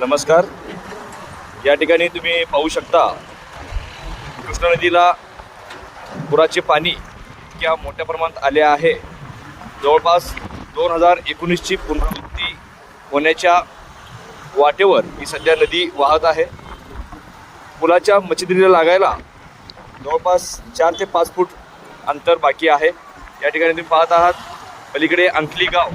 नमस्कार. या ठिकाणी तुम्ही पाहू शकता कृष्णा नदीला पुराचे पाणी इतक्या मोठ्या प्रमाणात आले आहे. जवळपास दोन हजार एकोणीसची पुनरावृत्ती होण्याच्या वाटेवर ही सध्या नदी वाहत आहे. पुलाच्या मच्छिद्रीला लागायला जवळपास चार ते पाच फूट अंतर बाकी आहे. या ठिकाणी तुम्ही पाहत आहात. पलीकडे अंकली गाव.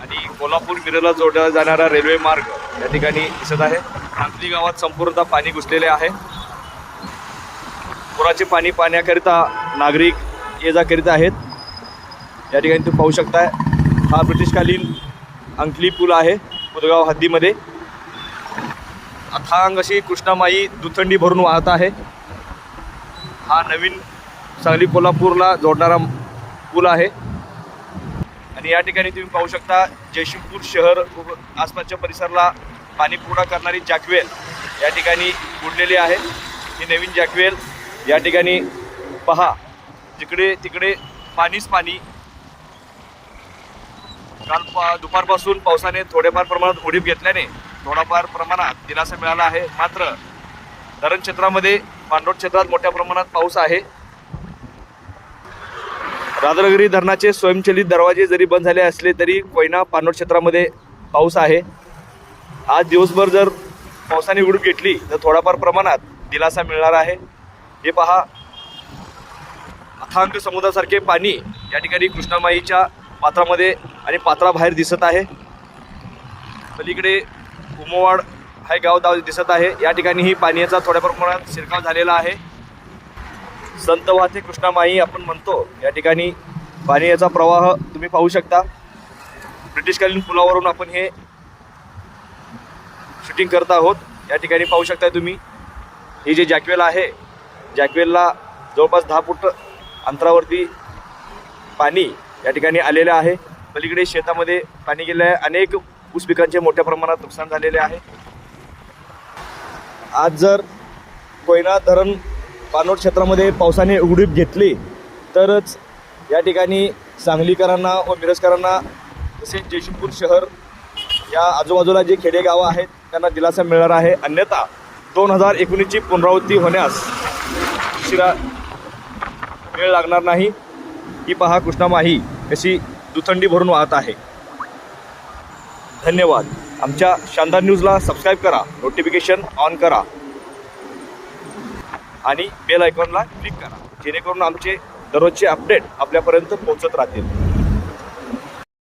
आणि कोल्हापूर मिरजला जोडला जाणारा रेल्वे मार्ग या ठिकाणी दिसत आहे. अंकली गावात संपूर्णतः पाणी घुसलेले आहे. पुराचे पाणी पाण्याकरिता नागरिक ये जा करीत आहेत. या ठिकाणी तुम्ही पाहू शकताय हा ब्रिटिशकालीन अंकली पूल आहे मुदगाव हद्दीमध्ये. अथांग अशी कृष्णामाई दुथंडी भरून वाहत आहे. हा नवीन सांगली कोल्हापूरला जोडणारा पूल आहे. आणि या ठिकाणी तुम्ही पाहू शकता जयशिंगपूर शहर आसपासच्या परिसराला पाणी पुरवठा करणारी जॅकवेल या ठिकाणी बुडलेली आहे. ही नवीन जॅकवेल या ठिकाणी पहा. तिकडे तिकडे पाणीच पाणी. काल पा दुपारपासून पावसाने थोड्याफार प्रमाणात उडीप घेतल्याने थोडाफार प्रमाणात दिलासा मिळाला आहे. मात्र धरण क्षेत्रामध्ये पांडोट क्षेत्रात मोठ्या प्रमाणात पाऊस आहे. राधानगरी धरणाचे स्वयंचलित दरवाजे जरी बंद झाले असले तरी कोयना पानोर क्षेत्रामध्ये पाऊस आहे. आज दिवसभर जर पावसाने उडूक घेतली तर थोडाफार प्रमाणात दिलासा मिळणार आहे. हे पहा अथांग समुद्रासारखे पाणी या ठिकाणी कृष्णामाईच्या पात्रामध्ये आणि पात्राबाहेर दिसत आहे. पलीकडे उमवाड हे गाव दाव दिसत आहे. या ठिकाणी ही पाण्याचा थोड्या प्रमाणात शिरकाव झालेला आहे. संत वाहते कृष्णामाई आपण म्हणतो या ठिकाणी पाण्याचा प्रवाह तुम्ही पाहू शकता. ब्रिटिशकालीन पुलावरून आपण हे शूटिंग करत आहोत. या ठिकाणी पाहू शकता तुम्ही. ही जे जॅकवेल आहे जॅकवेलला जवळपास दहा फूट अंतरावरती पाणी या ठिकाणी आलेलं आहे. पलीकडे शेतामध्ये पाणी गेलं आहे अनेक ऊस पिकांचे मोठ्या प्रमाणात नुकसान झालेले आहे. आज जर कोयना धरण पानोट क्षेत्रामध्ये पावसाने उघडीप घेतली तरच या ठिकाणी सांगलीकरांना व मिरजकरांना तसेच जेशीपूर शहर या आजूबाजूला जे खेडेगावं आहेत त्यांना दिलासा मिळणार आहे. अन्यथा दोन हजार एकोणीसची पुनरावृत्ती होण्यास उशिरा वेळ लागणार नाही. ही पहा कृष्णामाही कशी दुथंडी भरून वाहत आहे. धन्यवाद. आमच्या शानदार न्यूजला सबस्क्राईब करा नोटिफिकेशन ऑन करा. आणि बेल आयकॉनला क्लिक करा. जेणेकरून आमचे दररोजचे अपडेट आपल्यापर्यंत पोहोचत राहतील.